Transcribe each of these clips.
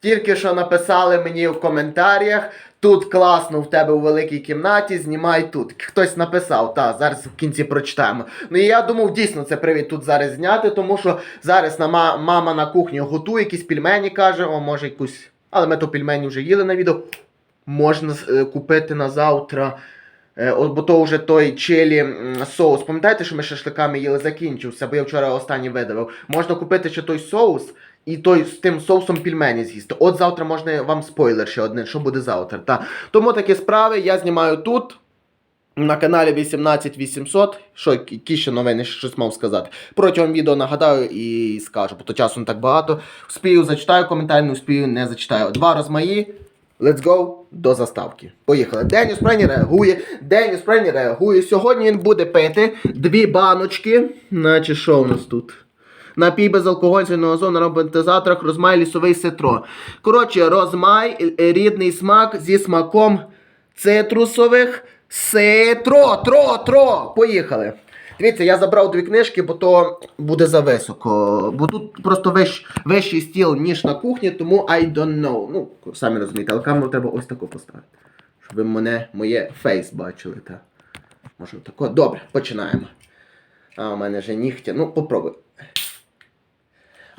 Тільки що написали мені в коментарях. Тут класно в тебе у великій кімнаті, знімай тут. Хтось написав, та зараз в кінці прочитаємо. Ну і я думав, дійсно це привід тут зараз зняти, тому що зараз на ма- мама на кухні готує якісь пельмені, каже, о, може якусь. Але ми то пельмені вже їли на відео. Можна е, купити на завтра. Е, бо то вже той чилі соус. Пам'ятаєте, що ми шашликами їли закінчився, бо я вчора останній видавив. Можна купити ще той соус і той з тим соусом пельмені з'їсти. От завтра можна вам спойлер ще один, що буде завтра. Та. Тому такі справи я знімаю тут. На каналі 18800. Що, які новини, щось мав сказати. Протягом відео нагадаю і скажу, бо то часу не так багато. Вспію, зачитаю коментар, не вспію, не зачитаю. Два розмаї. Let's go до заставки. Поїхали. Деніс Прені реагує. Деніс Прені реагує. Сьогодні він буде пити дві баночки. Наче що у нас тут? Напій безалкогольного озону на ароматизаторах розмай лісовий ситро. Коротше, розмай е, рідний смак зі смаком цитрусових ситро. Тро, тро. Поїхали. Дивіться, я забрав дві книжки, бо то буде зависоко. Бо тут просто вищ, вищий стіл, ніж на кухні, тому I don't know. Ну, самі розумієте, але камеру треба ось таку поставити. Щоб ви мене, моє фейс бачили. Та. Може тако. Добре, починаємо. А, у мене вже нігтя. Ну, попробуй.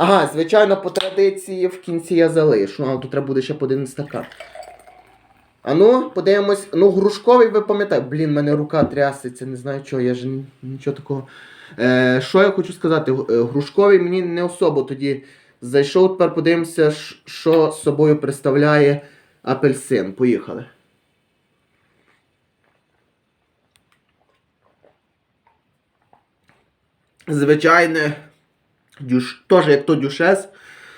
Ага, звичайно, по традиції в кінці я залишу, але тут треба буде ще по один стакан. А ну, подивимось. Ну, грушковий ви пам'ятаєте. Блін, мене рука трясеться, не знаю чого, я ж нічого такого. Е, що я хочу сказати? Е, Грушковий мені не особо тоді зайшов. Тепер подивимося, що з собою представляє апельсин. Поїхали. Звичайне, дюш... теж як то дюшес,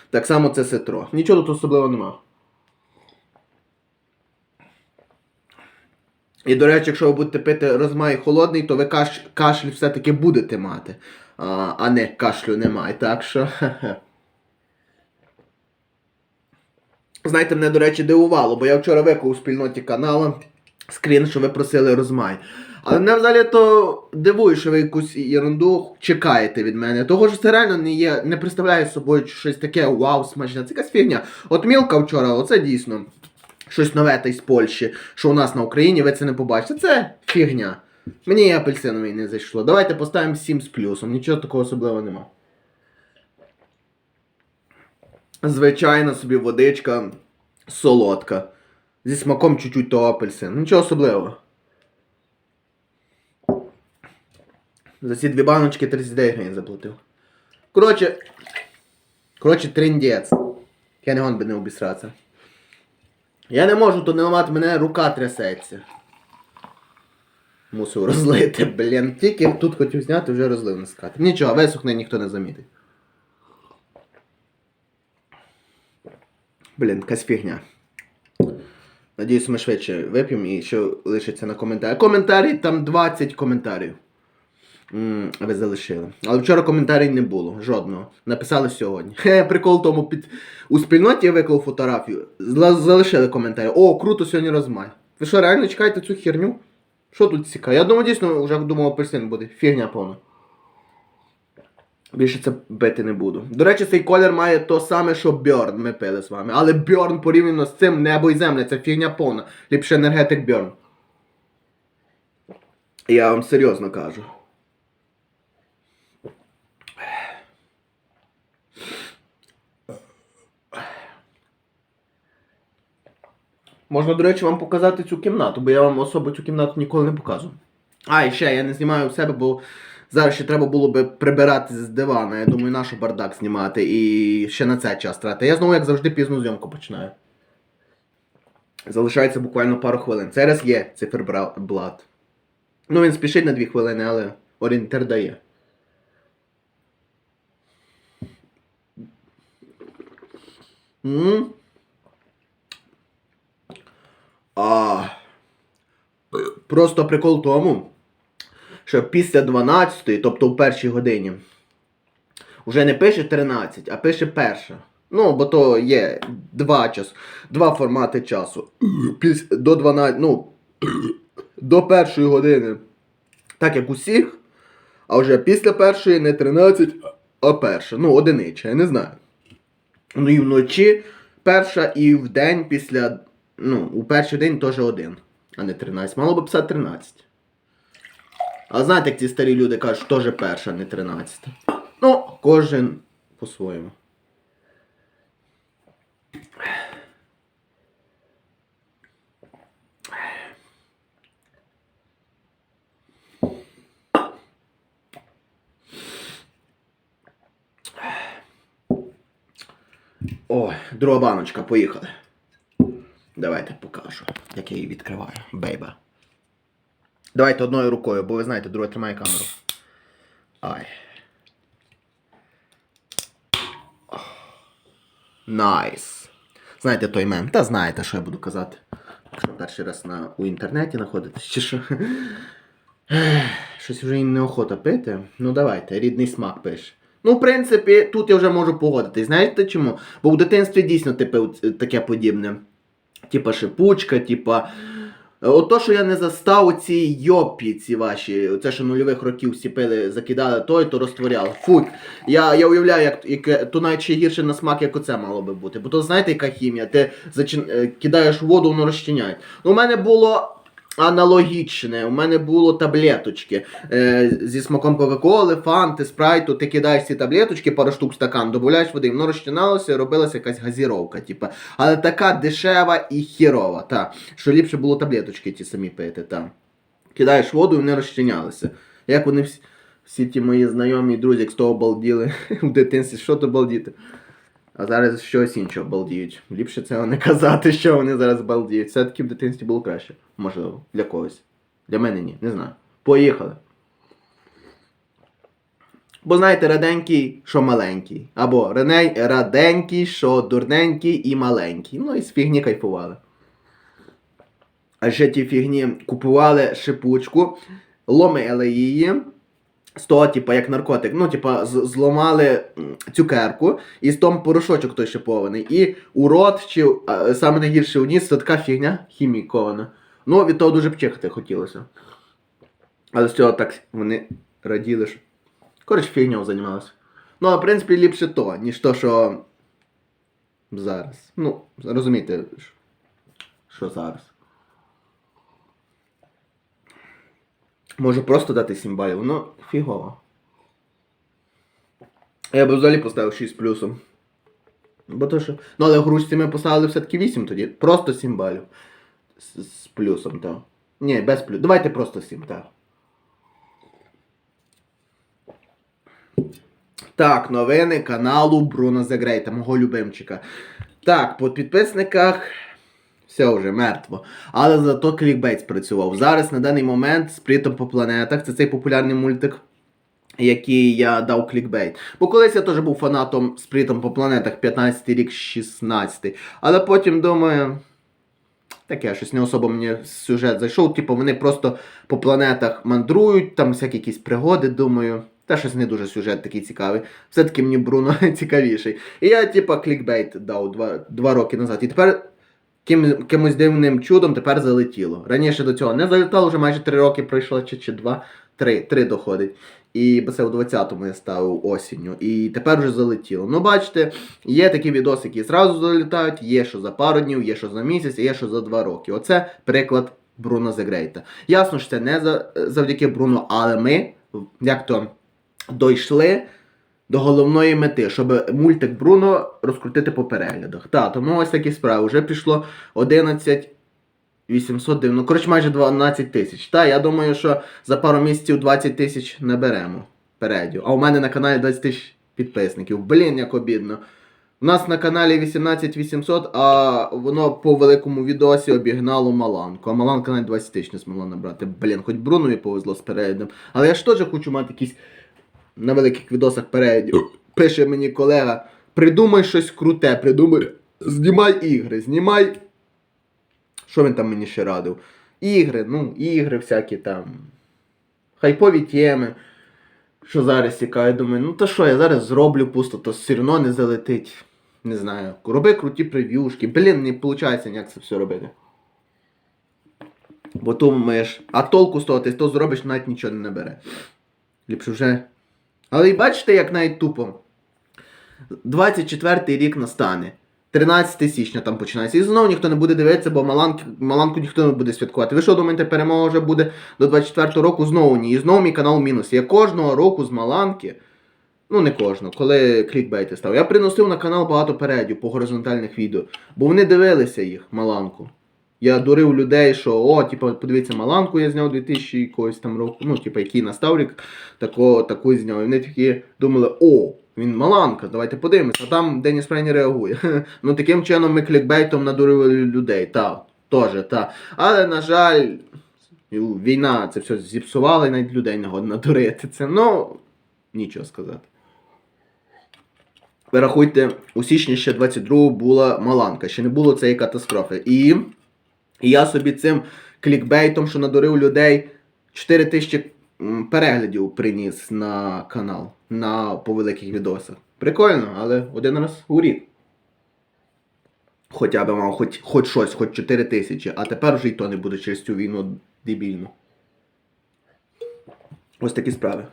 так само це ситро. Нічого тут особливого нема. І, до речі, якщо ви будете пити розмай холодний, то ви каш... кашль все-таки будете мати, а, а не кашлю немає. Так що. Знаєте, мене, до речі, дивувало, бо я вчора виклав у спільноті каналу скрін, що ви просили розмай. Але мене взагалі то дивує, що ви якусь ерунду чекаєте від мене. Того що це реально не є, не представляє собою щось таке вау, смачне. Це якась фігня. От мілка вчора, оце дійсно щось нове та й з Польщі, що у нас на Україні, ви це не побачите. Це фігня. Мені і апельсиновий не зайшло. Давайте поставимо 7 з плюсом. Нічого такого особливого нема. Звичайна собі водичка солодка. Зі смаком чуть-чуть того апельсину. Нічого особливого. За ці дві баночки 39 гривень заплатив. Коротше. Коротше, триндець. Я не гон би не обісратися. Я не можу то не ламати, мене рука трясеться. Мусив розлити, блін. Тільки тут хотів зняти, вже розлив наскати. Нічого, висохне ніхто не замітить. Блін, якась фігня. Надіюсь, ми швидше вип'ємо і ще лишиться на коментарі. Коментарі, там 20 коментарів. М, ви залишили. Але вчора коментарів не було. Жодного. Написали сьогодні. Хе, прикол тому під у спільноті я виклав фотографію. Зла- Залишили коментарі. О, круто сьогодні розмай. Ви що, реально чекаєте цю херню? Що тут цікаво? Я думаю, дійсно вже думав апельсин буде. Фігня повна. Більше це бити не буду. До речі, цей колір має то саме, що Бьорн ми пили з вами. Але Бьорн порівняно з цим небо і земля. Це фігня повна. Ліпше енергетик Бьорн. Я вам серйозно кажу. Можна, до речі, вам показати цю кімнату, бо я вам особо цю кімнату ніколи не показую. А, і ще я не знімаю в себе, бо зараз ще треба було би прибирати з дивана. Я думаю, нашу бардак знімати і ще на це час тратити. Я знову, як завжди, пізну зйомку починаю. Залишається буквально пару хвилин. Зараз є циферблат. Ну, він спішить на дві хвилини, але орієнтир дає. А. Просто прикол тому, що після 12, тобто в першій годині, вже не пише 13, а пише перша. Ну, бо то є два час, два формати часу. Піс, до 12, ну, до першої години. Так як усіх, а вже після першої не 13, а перша. Ну, одинича, я не знаю. Ну і вночі перша і в день після. Ну, у перший день теж один, а не 13. Мало би писати 13. А знаєте, як ці старі люди кажуть, що теж перша, не 13. Ну, кожен по-своєму. О, друга баночка, поїхали. Давайте покажу, як я її відкриваю. Бейба. Давайте одною рукою, бо ви знаєте, друга тримає камеру. Ай. Найс. Знаєте той мем? Та знаєте, що я буду казати. Якщо перший раз на, у інтернеті знаходитесь, чи що. Щось вже і неохота пити. Ну давайте, рідний смак пише. Ну, в принципі, тут я вже можу погодитись. Знаєте чому? Бо в дитинстві дійсно типу, таке подібне. Типа шипучка, типа. Е, Ото, що я не застав ці йопі, ці ваші, це що нульових років всі пили, закидали той, то розтворяли. Фу, я, я уявляю, як, як то навіть ще гірше на смак, як оце мало би бути. Бо то знаєте, яка хімія? Ти зачин... е, кидаєш воду, воно розчиняє. Ну, у мене було аналогічне. У мене було таблеточки е, зі смаком Кока-Коли, Фанти, Спрайту. Ти кидаєш ці таблеточки, пару штук в стакан, додаєш води, воно розчиналося, робилася якась газіровка, типа. Але така дешева і хірова, та. Що ліпше було таблеточки ті самі пити, та. Кидаєш воду і вони розчинялися. Як вони всі, всі ті мої знайомі і друзі, як з того балділи в дитинстві, що то балдіти. А зараз щось інше балдіють. Ліпше цього не казати, що вони зараз балдіють. Все-таки в дитинстві було краще. Можливо, для когось. Для мене ні, не знаю. Поїхали. Бо знаєте, раденький, що маленький. Або раденький, що дурненький і маленький. Ну і з фігні кайфували. А ще ті фігні купували шипучку, ломили її. З того, типа, як наркотик. Ну, типа, зламали цукерку, і з том порошочок той шипований. І у рот, чи а, саме найгірше у ніс, це така фігня хімікована. Ну, від того дуже пчихати хотілося. Але з цього так вони раділи, що. Коротше, фігньою займалися. Ну, а в принципі, ліпше то, ніж то, що зараз. Ну, розумієте, що зараз. Можу просто дати 7 балів, ну фігово. Я б взагалі поставив 6 плюсом. Бо то що. Ну але грушці ми поставили все-таки 8 тоді. Просто 7 балів. З, плюсом, так. Ні, без плюсу. Давайте просто 7, так. Так, новини каналу Бруно Загрейта, мого любимчика. Так, по підписниках все вже мертво. Але зато клікбейт спрацював. Зараз на даний момент з по планетах. Це цей популярний мультик, який я дав клікбейт. Бо колись я теж був фанатом спритом по планетах 15 рік, 16. Але потім думаю. Таке, щось не особо мені сюжет зайшов. Типу, вони просто по планетах мандрують, там всякі якісь пригоди, думаю. Та щось не дуже сюжет такий цікавий. Все-таки мені Бруно цікавіший. І я, типа, клікбейт дав два роки назад. І тепер ким, кимось дивним чудом тепер залетіло. Раніше до цього не залітало, вже майже три роки пройшло, чи, чи два, три, три доходить. І це у 20-му я ставив осінню. І тепер вже залетіло. Ну, бачите, є такі відоси, які зразу залітають, є що за пару днів, є що за місяць, є що за два роки. Оце приклад Бруно Загрейта. Ясно, що це не за, завдяки Бруно, але ми, як то, дійшли до головної мети, щоб мультик Бруно розкрутити по переглядах. Так, тому ось такі справи. Вже пішло 11 890, ну, коротше, майже 12 тисяч. Та, я думаю, що за пару місяців 20 тисяч наберемо передів. А у мене на каналі 20 тисяч підписників. Блін, як обідно. У нас на каналі 18 800, а воно по великому відосі обігнало Маланку. А Маланка навіть 20 тисяч не змогла набрати. Блін, хоч Брунові повезло з переглядом. Але я ж теж хочу мати якісь на великих відосах передів. Пише мені колега, придумай щось круте, придумай. Знімай ігри, знімай. Що він там мені ще радив? Ігри, ну, ігри всякі там. Хайпові теми. Що зараз цікаво, думаю, ну то що, я зараз зроблю пусто, то все одно не залетить. Не знаю. Роби круті прев'юшки. Блін, не виходить ніяк це все робити. Бо думаєш, а толку з того, ти то зробиш, навіть нічого не набере. Ліпше вже. Але і бачите, як навіть тупо. 24-й рік настане. 13 січня там починається. І знову ніхто не буде дивитися, бо Маланки, Маланку ніхто не буде святкувати. Ви що думаєте, перемога вже буде до 24 року? Знову ні. І знову мій канал мінус. Я кожного року з Маланки. Ну, не кожного, коли клікбейти став. Я приносив на канал багато передів по горизонтальних відео, бо вони дивилися їх, Маланку. Я дурив людей, що о, типу, подивіться, Маланку я зняв 2000 якогось там року, ну, типу, який настав рік, тако, таку зняв. І вони такі думали, о, він Маланка, давайте подивимося. А там Деніс Френі реагує. ну таким чином ми клікбейтом надурили людей, та, теж, та. Але, на жаль, війна це все зіпсувала і навіть людей не годно надурити. Це, ну, нічого сказати. Ви у січні ще 22 була Маланка, ще не було цієї катастрофи. І, і я собі цим клікбейтом, що надурив людей, 4 тисячі переглядів приніс на канал на, по великих відосах. Прикольно, але один раз у рік. Хоча б мав хоч, хоч щось, хоч 4 тисячі, а тепер вже і то не буде через цю війну дебільну. Ось такі справи.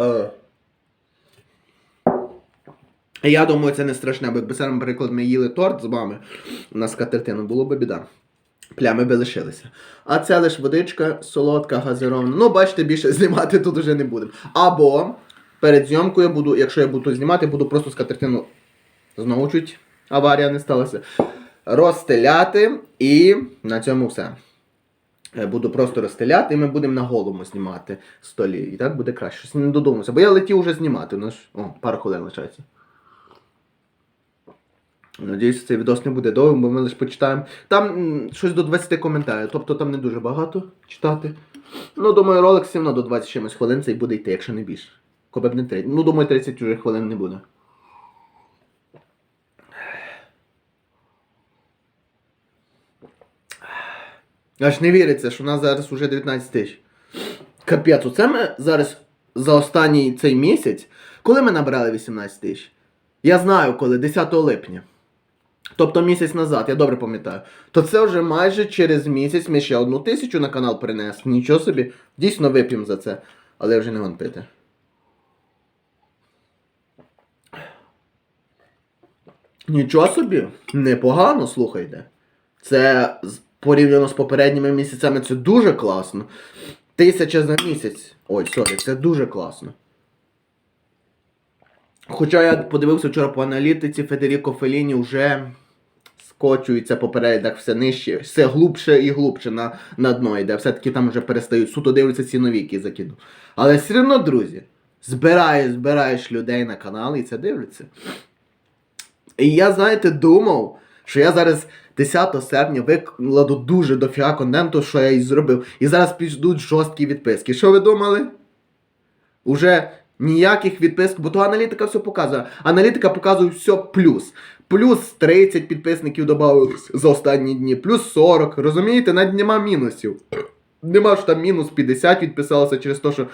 Е. Я думаю, це не страшне, бо якби, саме, наприклад, ми їли торт з вами на скатертину, було б біда. Плями би лишилися. А це лише водичка, солодка, газирована. Ну, бачите, більше знімати тут уже не будемо. Або перед зйомкою буду, якщо я буду знімати, буду просто скатертину знову чуть аварія не сталася. Розстеляти і на цьому все. Е, Буду просто розстеляти, і ми будемо на голому знімати столі. І так буде краще. Щось не додумався. Бо я летів уже знімати. Ну ж, о, пару хвилин лишається. Надіюсь, цей відос не буде довгим, бо ми лише почитаємо. Там щось до 20 коментарів, тобто там не дуже багато читати. Ну, думаю, ролик все одно до 20 чимось хвилин цей буде йти, якщо не більше. Коли б не 30. Ну, думаю, 30 вже хвилин не буде. Аж не віриться, що у нас зараз вже 19 тисяч. Капець, оце ми зараз за останній цей місяць, коли ми набрали 18 тисяч? Я знаю коли, 10 липня. Тобто місяць назад, я добре пам'ятаю. То це вже майже через місяць ми ще одну тисячу на канал принесли. Нічого собі, дійсно вип'ємо за це. Але вже не вон пити. Нічого собі, непогано, слухайте. Це порівняно з попередніми місяцями це дуже класно. Тисяча за місяць. Ой, сорі, це дуже класно. Хоча я подивився вчора по аналітиці, Федеріко Феліні вже скочується по переглядах все нижче, все глубше і глубше на, на дно йде. Все-таки там вже перестають. Суто дивляться ці нові, які закину. Але все одно, друзі, збираєш, збираєш людей на канал і це дивляться. І я, знаєте, думав, що я зараз 10 серпня викладу дуже дофіга контенту, що я і зробив. І зараз підуть жорсткі відписки. Що ви думали? Уже ніяких відписок, бо то аналітика все показує. Аналітика показує все плюс. Плюс 30 підписників додавалось за останні дні, плюс 40. Розумієте, навіть нема мінусів. Нема що там мінус 50 відписалося через те, що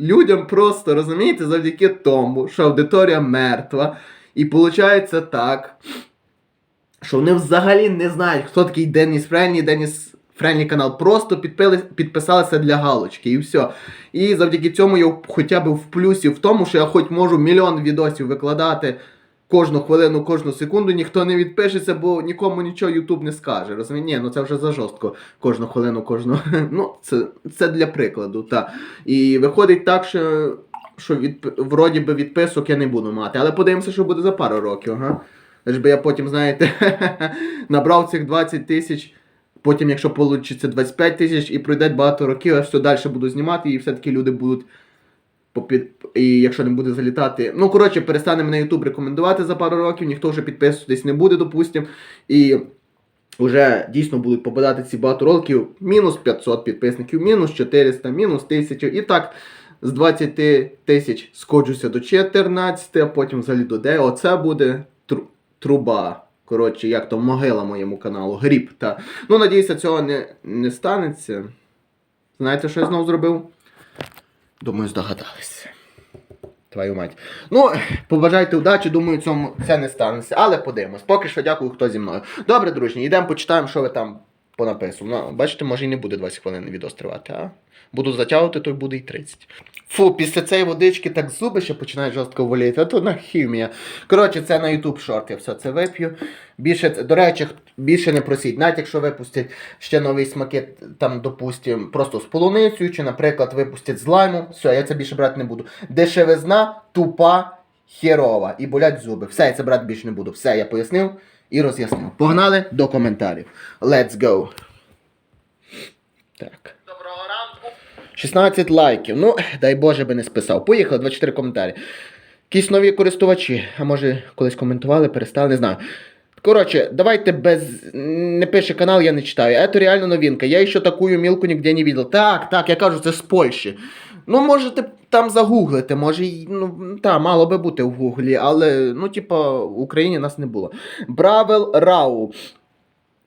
людям просто, розумієте, завдяки тому, що аудиторія мертва. І виходить так, що вони взагалі не знають, хто такий Деніс Френлі, Деніс Френлі канал. Просто підпили, підписалися для галочки і все. І завдяки цьому я хоча б в плюсі в тому, що я хоч можу мільйон відосів викладати кожну хвилину, кожну секунду, ніхто не відпишеться, бо нікому нічого Ютуб не скаже. Розумієте? Ні, ну це вже за жорстко. Кожну хвилину, кожну. Ну, це, це для прикладу, так. І виходить так, що. Що від, вроді би відписок я не буду мати, але подивимося, що буде за пару років, ага. Лиш би я потім, знаєте, набрав цих 20 тисяч, потім, якщо вийде 25 тисяч і пройде багато років, я все далі буду знімати, і все-таки люди будуть. І якщо не буде залітати. Ну, коротше, перестане мене YouTube рекомендувати за пару років, ніхто вже підписуватись не буде, допустим. І вже дійсно будуть попадати ці багато роликів. Мінус 500 підписників, мінус 400, мінус 1000. І так з 20 тисяч скоджуся до 14, а потім взагалі до 9. Оце буде тру- труба. Коротше, як то могила моєму каналу, гріб. Та. Ну, надіюся, цього не, не станеться. Знаєте, що я знову зробив? Думаю, здогадалися. Твою мать. Ну, побажайте удачі, думаю, цьому це не станеться. Але подивимось. Поки що дякую, хто зі мною. Добре, дружні, йдемо почитаємо, що ви там понаписував. Ну, бачите, може і не буде 20 хвилин відос тривати, а? Буду затягувати, то буде і 30. Фу, після цієї водички так зуби ще починають жорстко боліти, а то на хімія. Коротше, це на YouTube шорт, я все це вип'ю. Більше, до речі, більше не просіть. Навіть якщо випустять ще нові смаки, там, допустим, просто з полуницею, чи, наприклад, випустять з лаймом, все, я це більше брати не буду. Дешевизна, тупа, херова. І болять зуби. Все, я це брати більше не буду. Все, я пояснив і роз'яснив. Погнали до коментарів. Let's go. Так. Доброго ранку. 16 лайків. Ну, дай Боже би не списав. Поїхали, 24 коментарі. Якісь нові користувачі, а може колись коментували, перестали, не знаю. Коротше, давайте без. Не пише канал, я не читаю. Это реально новинка. Я ще таку мілку ніде не видел. Так, так, я кажу, це з Польщі. Ну, можете там загуглити, може, ну, та, мало би бути в гуглі, але, ну, типа, в Україні нас не було. Бравел Рау.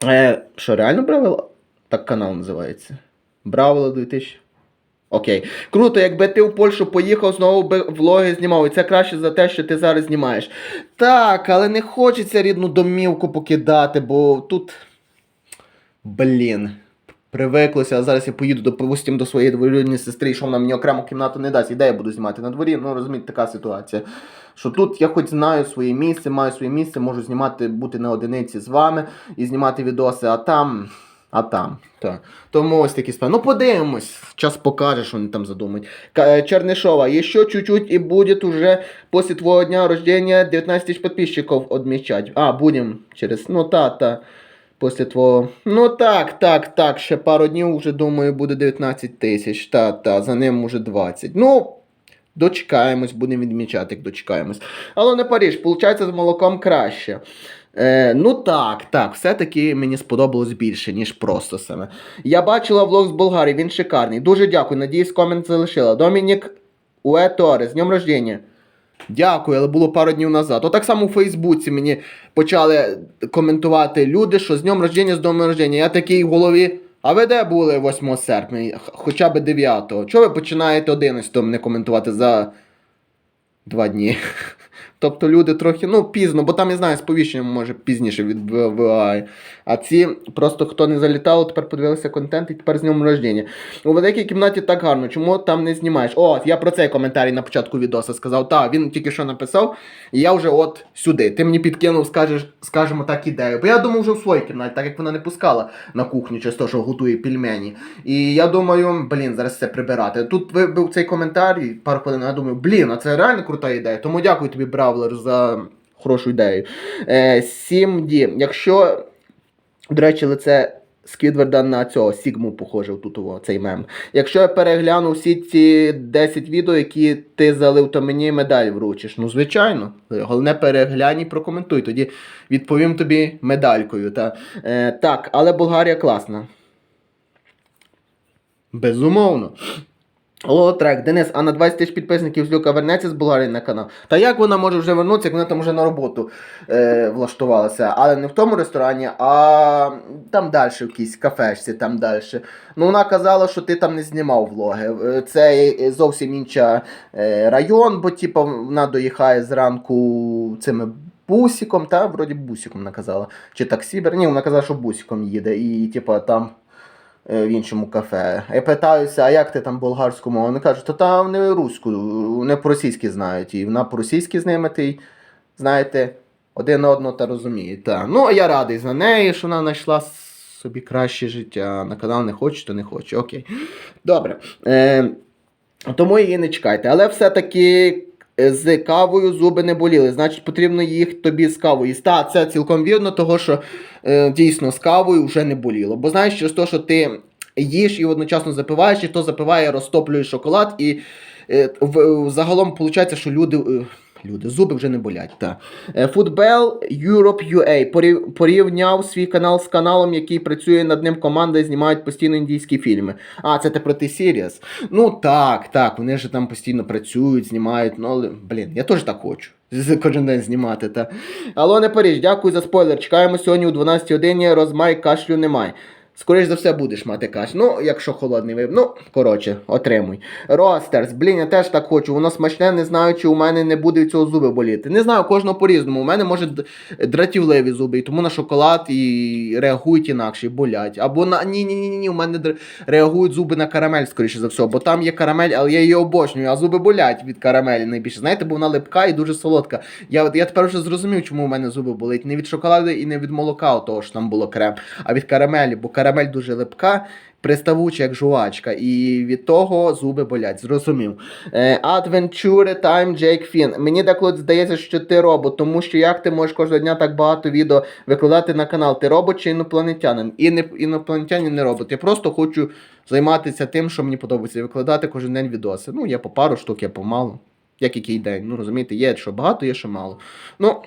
Е, що, реально Бравел? Так канал називається. Бравел 2000. Окей. Круто, якби ти в Польщу поїхав, знову би влоги знімав. І це краще за те, що ти зараз знімаєш. Так, але не хочеться рідну домівку покидати, бо тут. Блін. Привиклося, а зараз я поїду, допустим, до своєї двоюрідної сестри, що вона мені окрему кімнату не дасть. І де я буду знімати на дворі. Ну, розумієте, така ситуація. Що тут я хоч знаю своє місце, маю своє місце, можу знімати, бути на одиниці з вами і знімати відоси, а там. А там, так. Тому ось такі справи. Ну, подивимось. Час покаже, що вони там задумають. Е, Чернишова, еще чуть-чуть и будет уже после твоего дня рождения 19 тысяч подписчиков отмечать. А, будем через, ну та, та. Після твого. Ну так, так, так. Ще пару днів вже думаю буде 19 тисяч. Та, та, за ним уже 20. Ну, дочекаємось, будемо відмічати, як дочекаємось. Але не Паріж, виходить, з молоком краще. Е, ну так, так, все-таки мені сподобалось більше, ніж просто саме. Я бачила влог з Болгарії, він шикарний. Дуже дякую. Надіюсь, комент залишила. Домінік Уе Торес, з днем рождения. Дякую, але було пару днів назад. Отак само у Фейсбуці мені почали коментувати люди, що з днем рождення, з днем рождення. Я такий в голові. А ви де були 8 серпня, хоча б 9-го? Чого ви починаєте 11-го мене коментувати за два дні? Тобто люди трохи, ну, пізно, бо там, я знаю, сповіщення може пізніше відбуває. А ці просто хто не залітав, тепер подивилися контент і тепер з днем рождення. У великій кімнаті так гарно, чому там не знімаєш? О, я про цей коментарі на початку відоса сказав. Так, він тільки що написав, і я вже от сюди. Ти мені підкинув, скажеш, скажімо так, ідею. Бо я думав вже в своїй кімнаті, так як вона не пускала на кухню через те, що готує пельмені. І я думаю, блін, зараз це прибирати. Тут вибив цей коментар, і пару хвилин, я думаю, блін, а це реально крута ідея. Тому дякую тобі, Бравлер, за хорошу ідею. Е, 7D. Якщо, до речі, лице Сквідварда на цього Сігму похоже тут цей мем. Якщо я перегляну всі ці 10 відео, які ти залив, то мені медаль вручиш. Ну, звичайно. Головне переглянь і прокоментуй. Тоді відповім тобі медалькою. Та. Е, так, але Болгарія класна. Безумовно. О, трек, Денис, а на 20 тисяч підписників з Люка вернеться з Болгарії на канал. Та як вона може вже вернутися, як вона там вже на роботу е, влаштувалася? Але не в тому ресторані, а там далі, в якійсь кафешці, там далі. Ну, вона казала, що ти там не знімав влоги. Е, Це зовсім інша е, район, бо типу, вона доїхає зранку цими бусиком, та вроді бусиком наказала. Чи таксі, ні, вона казала, що бусиком їде. І типу там в іншому кафе. Я питаюся, а як ти там болгарську мову? Вони кажуть, то там не руську, не по-російськи знають. І вона по-російськи з ними, ти, знаєте, один одного та розуміє. Та. Ну, я радий за неї, що вона знайшла собі краще життя. На канал не хоче, то не хоче. Окей. Добре. Е, тому її не чекайте. Але все-таки. Е, З кавою зуби не боліли, значить потрібно їх тобі з кавою. їсти. Та, це цілком вірно, того що е, дійсно з кавою вже не боліло. Бо знаєш, через те, що ти їш і одночасно запиваєш, і хто запиває, розтоплює шоколад, і е, в, загалом виходить, що люди. е, Люди, зуби вже не болять. Та. Е, Football Europe UA порівняв свій канал з каналом, який працює над ним команда і знімають постійно індійські фільми. А, це ти про ти Сіріас? Ну так, так, вони ж там постійно працюють, знімають. Ну, але, блін, я теж так хочу. Кожен день знімати. Та. Алло, не Паріж, дякую за спойлер. Чекаємо сьогодні у 12 годині. Розмай кашлю немає. Скоріше за все будеш мати каш. Ну, якщо холодний вип. Ну, коротше, отримуй. Ростерс, блін, я теж так хочу. Воно смачне, не знаю, чи у мене не буде цього зуби боліти. Не знаю, кожного по-різному. У мене може дратівливі зуби, і тому на шоколад і реагують інакше, і болять. Або на ні, ні, у мене др- реагують зуби на карамель, скоріше за все, бо там є карамель, але я її обожнюю, а зуби болять від карамелі найбільше. Знаєте, бо вона липка і дуже солодка. Я, я тепер вже зрозумів, чому у мене зуби болить. Не від шоколаду і не від молока, того що там було крем, а від карамелі, бо карамель дуже липка. Приставуча, як жувачка, і від того зуби болять. Зрозумів. Adventure Time Jake Finn. Мені деколи здається, що ти робот, тому що як ти можеш кожного дня так багато відео викладати на канал? Ти робот чи інопланетянин? І не інопланетянин не робот. Я просто хочу займатися тим, що мені подобається, і викладати кожен день відоси. Ну, я по пару штук, я помалу. Як який день. Ну, розумієте, є що багато, є що мало. Ну,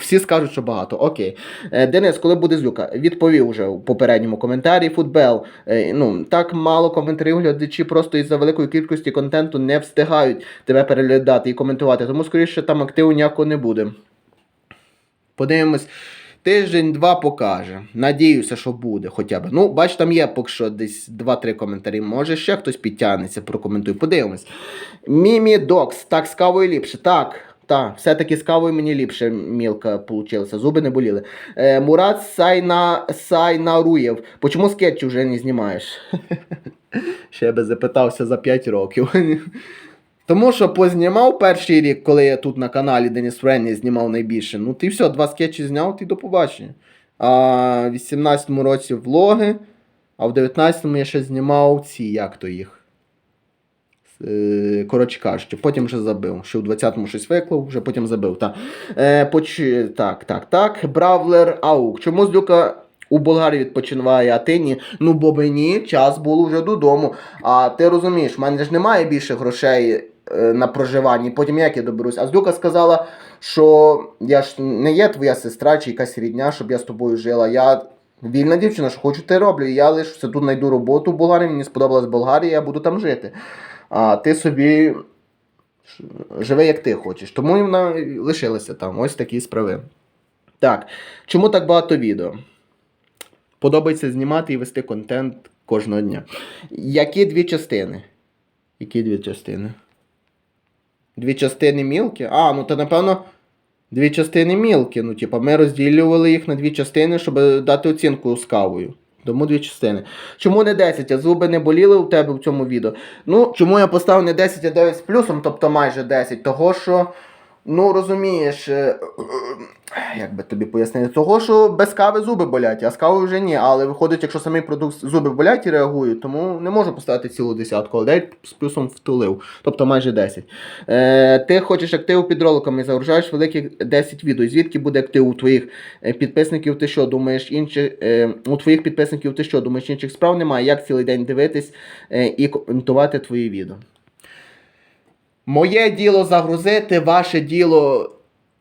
всі скажуть, що багато. Окей. Е, Денис, коли буде злюка? Відповів уже у попередньому коментарі. Футбел. Е, ну, так мало коментарів глядачі просто із-за великої кількості контенту не встигають тебе переглядати і коментувати. Тому, скоріше, там активу ніякого не буде. Подивимось. Тиждень-два покаже. Надіюся, що буде хоча б. Ну, бач, там є поки що десь 2-3 коментарі. Може ще хтось підтягнеться, прокоментує. Подивимось. Мімі Докс. Так, з кавою ліпше. Так. Так, все-таки з кавою мені ліпше мілка получилася, зуби не боліли. Е, Мурат Сайна, Сайнаруєв. Почому скетчі вже не знімаєш? Ще би запитався за 5 років. Тому що познімав перший рік, коли я тут на каналі Деніс Френні знімав найбільше. Ну ти все, два скетчі зняв, ти до побачення. А в 18-му році влоги, а в 19-му я ще знімав ці, як то їх. Е, Коротше кажучи, потім вже забив. Ще в 20-му щось виклав, вже потім забив. Так, е, поч... так, так, так. Бравлер Аук. Чому злюка у Болгарії відпочиває, а ти ні? Ну, бо мені час було вже додому. А ти розумієш, в мене ж немає більше грошей на проживання. Потім як я доберусь? А Злюка сказала, що я ж не є твоя сестра чи якась рідня, щоб я з тобою жила. Я вільна дівчина, що хочу, те роблю. Я лише тут знайду роботу в Болгарії, мені сподобалась Болгарія, я буду там жити. А ти собі живи як ти хочеш. Тому і вона лишилася там. Ось такі справи. Так, чому так багато відео? Подобається знімати і вести контент кожного дня. Які дві частини? Які дві частини? Дві частини мілки? А, ну то напевно. Дві частини мілки. Ну, типа, ми розділювали їх на дві частини, щоб дати оцінку з кавою. Тому дві частини. Чому не 10, а зуби не боліли у тебе в цьому відео? Ну, чому я поставив не 10, а 9 з плюсом, тобто майже 10? Того що, ну розумієш, е, е, як би тобі пояснити, того, що без кави зуби болять, а з кавою вже ні. Але виходить, якщо самий продукт зуби болять і реагують, тому не можу поставити цілу десятку, але 9 з плюсом втулив, тобто майже 10. Е, ти хочеш активу під роликами, загружаєш великих 10 відео. Звідки буде актив у твоїх е, підписників? Ти що думаєш, інших е, у твоїх підписників ти що думаєш, інших справ немає? Як цілий день дивитись і коментувати твої відео? Моє діло загрузити, ваше діло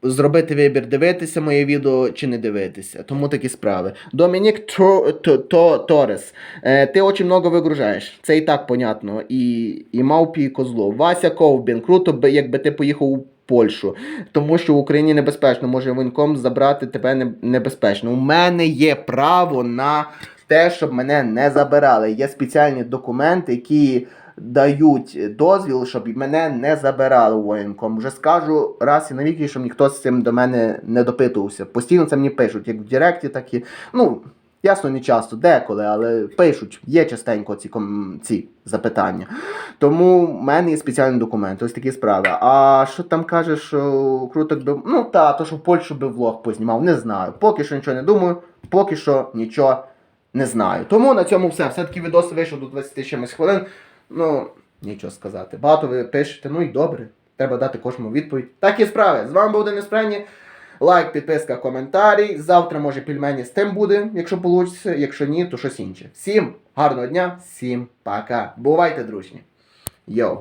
зробити вибір, дивитися моє відео чи не дивитися. Тому такі справи. Домінік Торес. Е, ти дуже много вигружаєш. Це і так понятно. І, і Мавпі, і Козлов. Вася Ковбін. Круто, би, якби ти поїхав у Польщу. Тому що в Україні небезпечно. Може воєнком забрати тебе небезпечно. У мене є право на те, щоб мене не забирали. Є спеціальні документи, які дають дозвіл, щоб мене не забирали воєнком. Вже скажу раз і навіки, щоб ніхто з цим до мене не допитувався. Постійно це мені пишуть, як в Директі, так і. Ну, ясно, не часто, деколи, але пишуть, є частенько ці, ком... ці запитання. Тому в мене є спеціальний документ, ось такі справи. А що там кажеш, що круто би. Ну та, то що в Польщу би влог познімав, не знаю. Поки що нічого не думаю, поки що нічого не знаю. Тому на цьому все. Все-таки відос вийшов до 20 чимось хвилин. Ну, нічого сказати. Багато ви пишете, ну і добре. Треба дати кожному відповідь. Такі справи. З вами був Денис Френі. Лайк, підписка, коментарій. Завтра, може, пільмені з тим буде, якщо вийде. Якщо ні, то щось інше. Всім гарного дня, всім пока. Бувайте, дружні. Йоу.